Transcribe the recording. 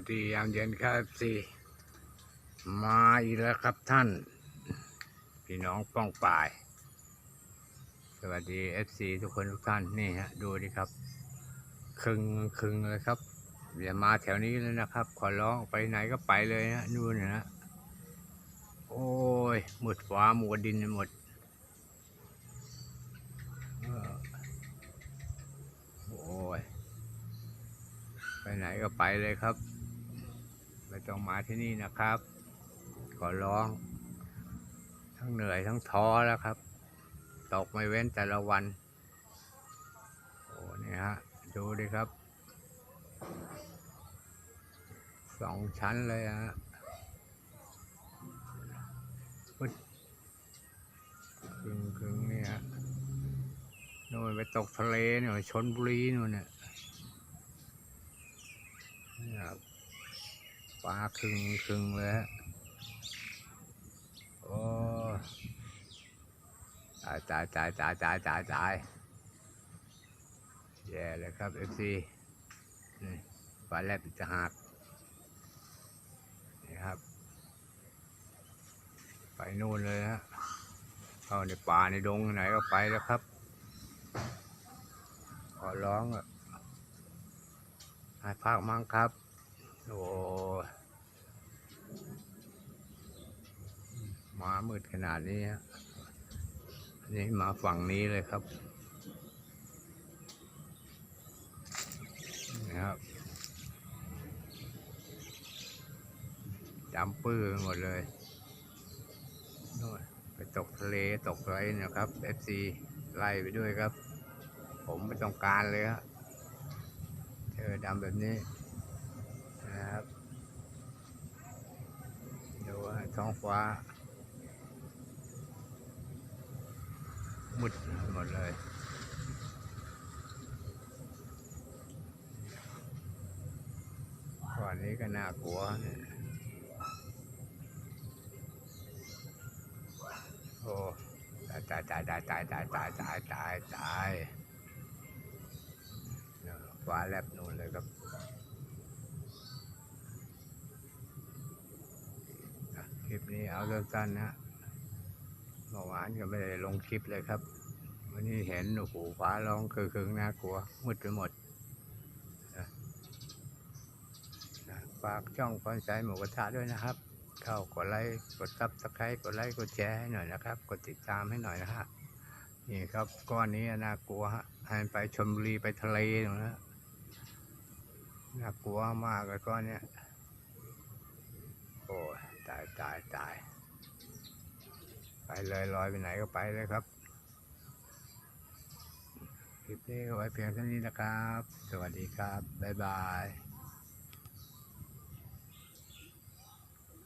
วัสดียามเย็นครับสี่มาอีกแล้วครับท่าน พี่น้องป้องป่าย สวัสดีเอฟซีทุกคนทุกท่านนี่ฮะดูดิครับคึงคึงเลยครับอย่ามาแถวนี้เลยนะครับ ขอร้องไปไหนก็ไปเลยนะนู่นนะโอ้ยหมดฟ้าหมดดินหมดโอ้ยไปไหนก็ไปเลยครับ ไม่ต้องมาที่นี่นะครับ ขอร้อง ทั้งเหนื่อยทั้งท้อแล้วครับ ตกไม่เว้นแต่ละวัน โอ้นี่ฮะ ดูดิครับ สองชั้นเลยฮะครึ่งครึ่งนี่ฮะนู่นไปตกทะเลเนี่ยชนบุรีนู่นเนี่ยนี่ครับ ปลาครึงครึงเลยฮะโอ้ตายตายตายตายตายตายตายแย่เลยครับเอฟซีนี่ปลาแลบอีกต่างหากนี่ครับ ไปนู่นเลยฮะเข้าในป่าในดงไหนก็ไปแล้วครับขอร้องอะให้พักมั่งครับ โอ้ มามืดขนาดนี้นี่มาฝั่งนี้เลยครับนะครับจำปื้อหมดเลยนู่นไปตกทะเลตกไรนะครับ FC ไล่ไปด้วยครับ ผมไม่ต้องการเลยครับเจอดำแบบนี้นะครับดูว่าท้องฟ้า มืดหมดเลยก่อนนี้ก็น่ากลัวโอ้ตายตายตายตายตายตายตายตายตายตายเนี่ยฟ้าแลบนู่นเลยครับคลิปนี้เอาเริ่มสั้นๆนะ เมื่อวานก็ไม่ได้ลงคลิปเลยครับ วันนี้เห็นโอ้โหฟ้าร้องคือคือน่ากลัวมืดไปหมดนะฝากช่องคอนใจหมูกระทะด้วยนะครับ เข้ากดไลค์กดซับสไครต์กดไลค์กดแชร์ให้หน่อยนะครับ กดติดตามให้หน่อยนะฮะนี่ครับก้อนนี้น่ากลัวฮะให้ไปชมบุรีไปทะเลตรงนั้นน่ากลัวมากเลยก้อนเนี้ยโอ้ยตายตายตาย ไปเลยลอยไปไหนก็ไปเลยครับ คลิปนี้ก็ไว้เพียงเท่านี้นะครับ สวัสดีครับ บ๊ายบาย